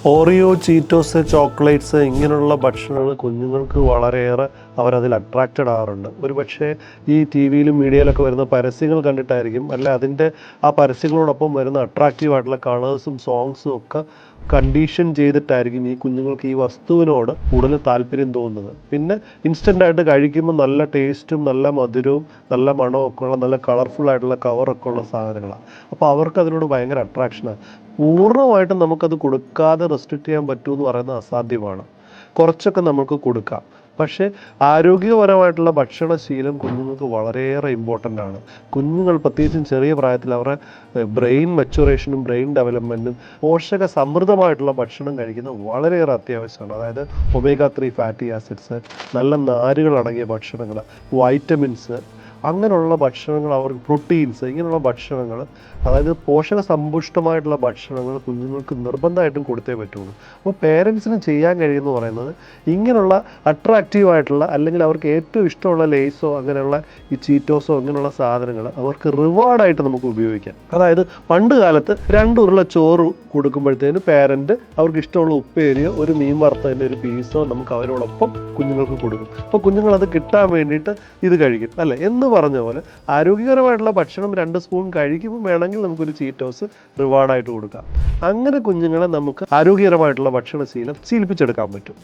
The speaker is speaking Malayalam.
ഓറിയോ ചീറ്റോസ് ചോക്ലേറ്റ്സ് ഇങ്ങനെയുള്ള ഭക്ഷണങ്ങൾ കുഞ്ഞുങ്ങൾക്ക് വളരെയേറെ അവരതിൽ അട്രാക്റ്റഡ് ആവാറുണ്ട്. ഒരു പക്ഷേ ഈ ടി വിയിലും മീഡിയയിലൊക്കെ വരുന്ന പരസ്യങ്ങൾ കണ്ടിട്ടായിരിക്കും. അല്ല അതിന്റെ ആ പരസ്യങ്ങളോടൊപ്പം വരുന്ന അട്രാക്റ്റീവ് ആയിട്ടുള്ള കളേഴ്സും സോങ്സും ഒക്കെ കണ്ടീഷൻ ചെയ്തിട്ടായിരിക്കും ഈ കുഞ്ഞുങ്ങൾക്ക് ഈ വസ്തുവിനോട് കൂടുതൽ താല്പര്യം തോന്നുന്നത്. പിന്നെ ഇൻസ്റ്റന്റ് ആയിട്ട് കഴിക്കുമ്പോൾ നല്ല ടേസ്റ്റും നല്ല മധുരവും നല്ല മണവും ഒക്കെ ഉള്ള നല്ല കളർഫുൾ ആയിട്ടുള്ള കവറൊക്കെ ഉള്ള സാധനങ്ങളാണ്. അപ്പോൾ അവർക്ക് അതിനോട് ഭയങ്കര അട്രാക്ഷനാണ് പൂർണമായിട്ടും നമുക്കത് കൊടുക്കാതെ റെസ്ട്രിക്റ്റ് ചെയ്യാൻ പറ്റുമെന്ന് പറയുന്നത് അസാധ്യമാണ്. കുറച്ചൊക്കെ നമുക്ക് കൊടുക്കാം. പക്ഷേ ആരോഗ്യപരമായിട്ടുള്ള ഭക്ഷണശീലം കുഞ്ഞുങ്ങൾക്ക് വളരെയേറെ ഇമ്പോർട്ടന്റ് ആണ്. കുഞ്ഞുങ്ങൾ പ്രത്യേകിച്ചും ചെറിയ പ്രായത്തിൽ അവരുടെ ബ്രെയിൻ മെച്ചുറേഷനും ബ്രെയിൻ ഡെവലപ്മെന്റും പോഷക സമൃദ്ധമായിട്ടുള്ള ഭക്ഷണം കഴിക്കുന്നത് വളരെയേറെ അത്യാവശ്യമാണ്. അതായത് ഒമേഗ ത്രീ ഫാറ്റി ആസിഡ്സ് നല്ല നാരുകൾ അടങ്ങിയ ഭക്ഷണങ്ങൾ വൈറ്റമിൻസ് അങ്ങനെയുള്ള ഭക്ഷണങ്ങൾ അവർക്ക് പ്രോട്ടീൻസ് ഇങ്ങനെയുള്ള ഭക്ഷണങ്ങൾ അതായത് പോഷക സമ്പുഷ്ടമായിട്ടുള്ള ഭക്ഷണങ്ങൾ കുഞ്ഞുങ്ങൾക്ക് നിർബന്ധമായിട്ടും കൊടുത്തേ പറ്റുള്ളൂ. അപ്പോൾ പേരൻസിന് ചെയ്യാൻ കഴിയുമെന്ന് പറയുന്നത് ഇങ്ങനെയുള്ള അട്രാക്റ്റീവ് ആയിട്ടുള്ള അല്ലെങ്കിൽ അവർക്ക് ഏറ്റവും ഇഷ്ടമുള്ള ലേസോ അങ്ങനെയുള്ള ഈ ചീറ്റോസോ അങ്ങനെയുള്ള സാധനങ്ങൾ അവർക്ക് റിവാർഡായിട്ട് നമുക്ക് ഉപയോഗിക്കാം. അതായത് പണ്ട് കാലത്ത് രണ്ട് ഉരുള ചോറ് കൊടുക്കുമ്പോഴത്തേന് പേരന്റ് അവർക്ക് ഇഷ്ടമുള്ള ഉപ്പേരിയോ ഒരു മീൻ വറുത്തതിന്റെ ഒരു പീസോ നമുക്ക് അവരോടൊപ്പം കുഞ്ഞുങ്ങൾക്ക് കൊടുക്കും. അപ്പോൾ കുഞ്ഞുങ്ങൾ അത് കിട്ടാൻ വേണ്ടിയിട്ട് ഇത് കഴിക്കും. അല്ലേ? എന്ന് പറഞ്ഞ പോലെ ആരോഗ്യകരമായിട്ടുള്ള ഭക്ഷണം രണ്ട് സ്പൂൺ കഴിക്കുമ്പോൾ വേണമെങ്കിൽ നമുക്കൊരു ചീറ്റോസ് റിവാർഡായിട്ട് കൊടുക്കാം. അങ്ങനെ കുഞ്ഞുങ്ങളെ നമുക്ക് ആരോഗ്യകരമായിട്ടുള്ള ഭക്ഷണശീലം ശീലിപ്പിച്ചെടുക്കാൻ പറ്റും.